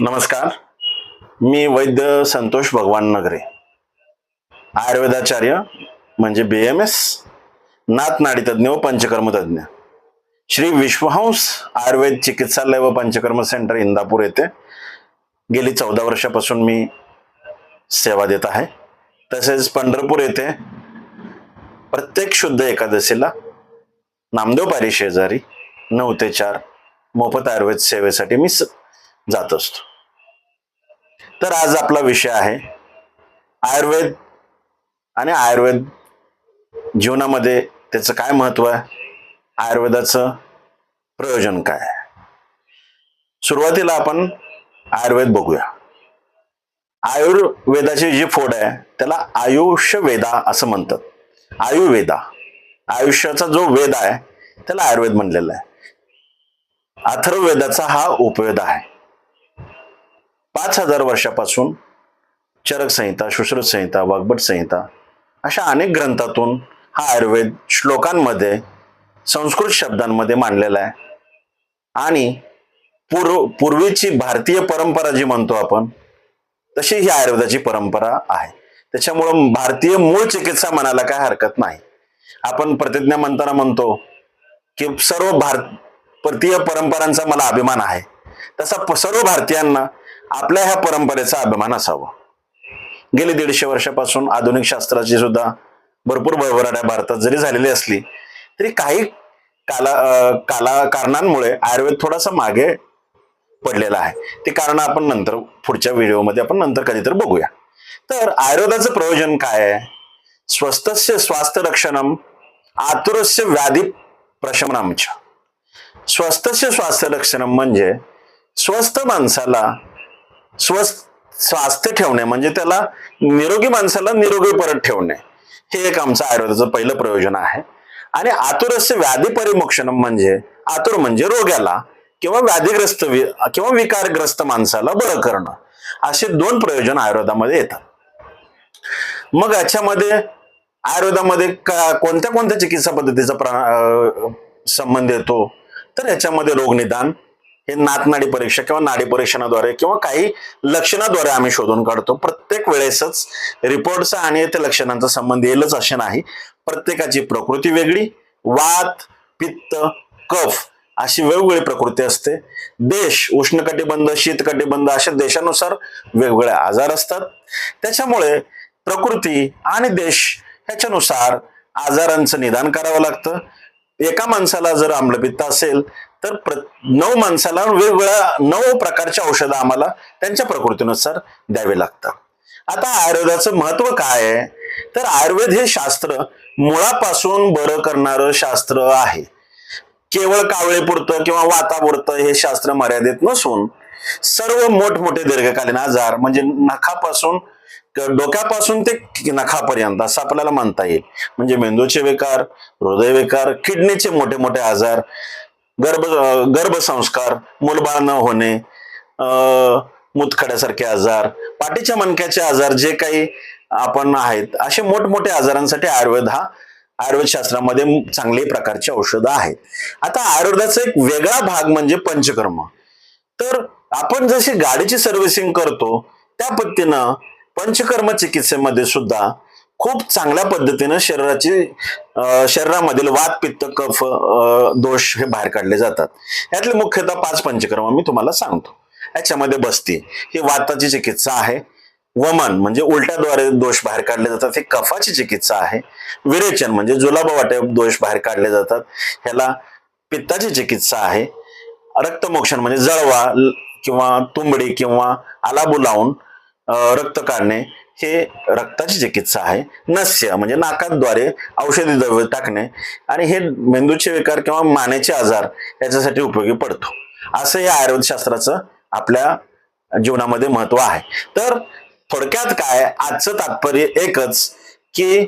नमस्कार. मी वैद्य संतोष भगवान नगरे. आयुर्वेदाचार्य म्हणजे बी एम एस नाथ नाडीतज्ञ व पंचकर्मतज्ञ. श्री विश्वहंस आयुर्वेद चिकित्सालय व पंचकर्म सेंटर इंदापूर येथे गेली चौदा वर्षापासून मी सेवा देत आहे. तसेच पंढरपूर येथे प्रत्येक शुद्ध एकादशीला नामदेव पारी शेजारी नऊ ते चार मोफत आयुर्वेद सेवेसाठी मी स- जात असतो. तर आज आपला विषय आहे आयुर्वेद आणि आयुर्वेद जीवनामध्ये त्याचं काय महत्त्व आहे? आयुर्वेदाचं प्रयोजन काय आहे? सुरुवातीला आपण आयुर्वेद बघूया. आयुर्वेदाची जी फोड आहे त्याला आयुष्य वेदा असं म्हणतात. आयुर्वेदा. आयुष्याचा जो वेद आहे त्याला आयुर्वेद म्हणलेला आहे. अथर्ववेदाचा हा उपवेद आहे. पाच हजार वर्षापासून चरक संहिता सुश्रुत संहिता वाग्भट संहिता अशा अनेक ग्रंथातून हा आयुर्वेद श्लोकांमध्ये संस्कृत शब्दांमध्ये मांडलेला आहे. आणि पूर्व पूर्वीची भारतीय परंपरा जी म्हणतो आपण तशी ही आयुर्वेदाची परंपरा आहे. त्याच्यामुळं भारतीय मूळ चिकित्सा म्हणायला काय हरकत नाही. आपण प्रतिज्ञा म्हणताना म्हणतो की सर्व भारतीय परंपरांचा मला अभिमान आहे. तसा सर्व भारतीयांना आपल्या ह्या परंपरेचा अभिमान असावा. गेली दीडशे वर्षापासून आधुनिक शास्त्राची सुद्धा भरपूर भरभराट्या भारतात जरी झालेली असली तरी काही काला काला कारणांमुळे आयुर्वेद थोडासा मागे पडलेला आहे. ते कारण आपण नंतर पुढच्या व्हिडिओमध्ये आपण नंतर कधीतरी बघूया. तर आयुर्वेदाचं प्रयोजन काय आहे? स्वस्तस्य स्वास्थ्य रक्षणम आतुरस्य व्याधी प्रशमनामच्या स्वस्तस्य स्वास्थ्य रक्षणम म्हणजे स्वस्थ माणसाला स्वस्थ स्वास्थ्य ठेवणे म्हणजे त्याला निरोगी माणसाला निरोगी परत ठेवणे. हे एक आमचं आयुर्वेदाचं पहिलं प्रयोजन आहे. आणि आतुरस्य व्याधी परिमोक्षणम म्हणजे आतुर म्हणजे रोग्याला किंवा व्याधीग्रस्त किंवा विकारग्रस्त माणसाला बरं करणं. असे दोन प्रयोजन आयुर्वेदामध्ये येतात. मग याच्यामध्ये आयुर्वेदामध्ये का कोणत्या कोणत्या चिकित्सा पद्धतीचा संबंध येतो? तर याच्यामध्ये रोगनिदान हे नातनाडी परीक्षा किंवा नाडी परीक्षणाद्वारे किंवा काही लक्षणाद्वारे आम्ही शोधून काढतो. प्रत्येक वेळेसच रिपोर्टचा आणि त्या लक्षणांचा संबंध येईलच असे नाही. प्रत्येकाची प्रकृती वेगळी. वात पित्त कफ अशी वेगवेगळी प्रकृती असते. देश उष्णकटिबंध शीतकटिबंध अशा देशानुसार वेगवेगळे आजार असतात. त्याच्यामुळे प्रकृती आणि देश ह्याच्यानुसार आजारांचं निदान करावं लागतं. एका माणसाला जर आम्लपित्त असेल तर प्र नऊ माणसाला वेगवेगळ्या नऊ प्रकारच्या औषधं आम्हाला त्यांच्या प्रकृतीनुसार द्यावे लागतात. आता आयुर्वेदाचं महत्त्व काय आहे? तर आयुर्वेद हे शास्त्र मुळापासून बरं करणारं शास्त्र आहे. केवळ कावळेपुरतं किंवा वातापुरतं हे शास्त्र मर्यादित नसून सर्व मोठमोठे दीर्घकालीन आजार म्हणजे नखापासून डोक्यापासून ते नखापर्यंत असं आपल्याला म्हणता येईल. म्हणजे मेंदूचे विकार हृदयविकार किडनीचे मोठे मोठे आजार गर्भ गर्भसंस्कार मूलबाळ न होणे मुतखड्यासारखे आजार पाठीच्या मणक्याचे आजार जे काही आपण आहेत असे मोठमोठे आजारांसाठी आयुर्वेद हा आयुर्वेद शास्त्रामध्ये चांगली प्रकारची औषधं आहेत. आता आयुर्वेदाचा एक वेगळा भाग म्हणजे पंचकर्म. तर आपण जशी गाडीची सर्व्हिसिंग करतो त्या पद्धतीनं पंचकर्म चिकित्सेमध्ये सुद्धा खूप चांगल्या पद्धतीनं शरीराची शरीरामधील वात पित्त कफ दोष हे बाहेर काढले जातात. यातले मुख्यतः पाच पंचकर्म मी तुम्हाला सांगतो. याच्यामध्ये बसती. ही वाताची चिकित्सा आहे. वमन म्हणजे उलट्याद्वारे दोष बाहेर काढले जातात. हे कफाची चिकित्सा आहे. विरेचन म्हणजे जुलाबा वाटे दोष बाहेर काढले जातात. ह्याला पित्ताची चिकित्सा आहे. रक्तमोक्षण म्हणजे जळवा किंवा तुंबडी किंवा आलाबू लावून रक्त काढणे हे रक्ताची चिकित्सा आहे. नस्य म्हणजे नाकाद्वारे औषधी द्रव्य टाकणे आणि हे मेंदूचे विकार किंवा मानेचे आजार याच्यासाठी उपयोगी पडतो. असं हे आयुर्वेद शास्त्राचं आपल्या जीवनामध्ये महत्त्व आहे. तर थोडक्यात काय आजचं तात्पर्य एकच की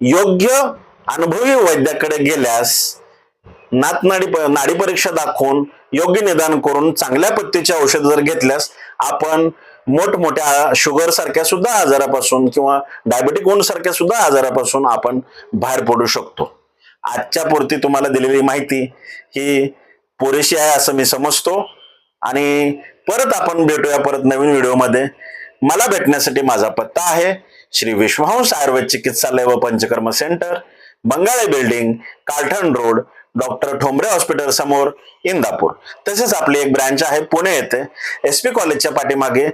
योग्य अनुभवी वैद्याकडे गेल्यास नातनाडी नाडी परीक्षा दाखवून योग्य निदान करून चांगल्या पद्धतीचे औषध जर घेतल्यास आपण मोठमोठ्या शुगर सारख्या सुद्धा आजारापासून किंवा डायबेटिक वोन सारख्या सुद्धा आजारापासून आपण बाहेर पडू शकतो. आजच्या पुरती तुम्हाला दिलेली माहिती ही पुरेशी आहे असं मी समजतो. आणि परत आपण भेटूया परत नवीन व्हिडिओमध्ये. मला भेटण्यासाठी माझा पत्ता आहे श्री विश्वहंस आयुर्वेद चिकित्सालय व Panchakarma centre Bangale building Kalthan road doctor Thombare hospital समोर इंदापूर. तसेच आपली एक ब्रँच आहे पुणे येथे. एस पी कॉलेजच्या पाठीमागे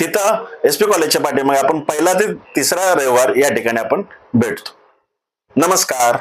तिथं एस पी कॉलेजच्या पाठीमागे आपण पहिला ते तिसरा रविवार या ठिकाणी आपण भेटतो. नमस्कार.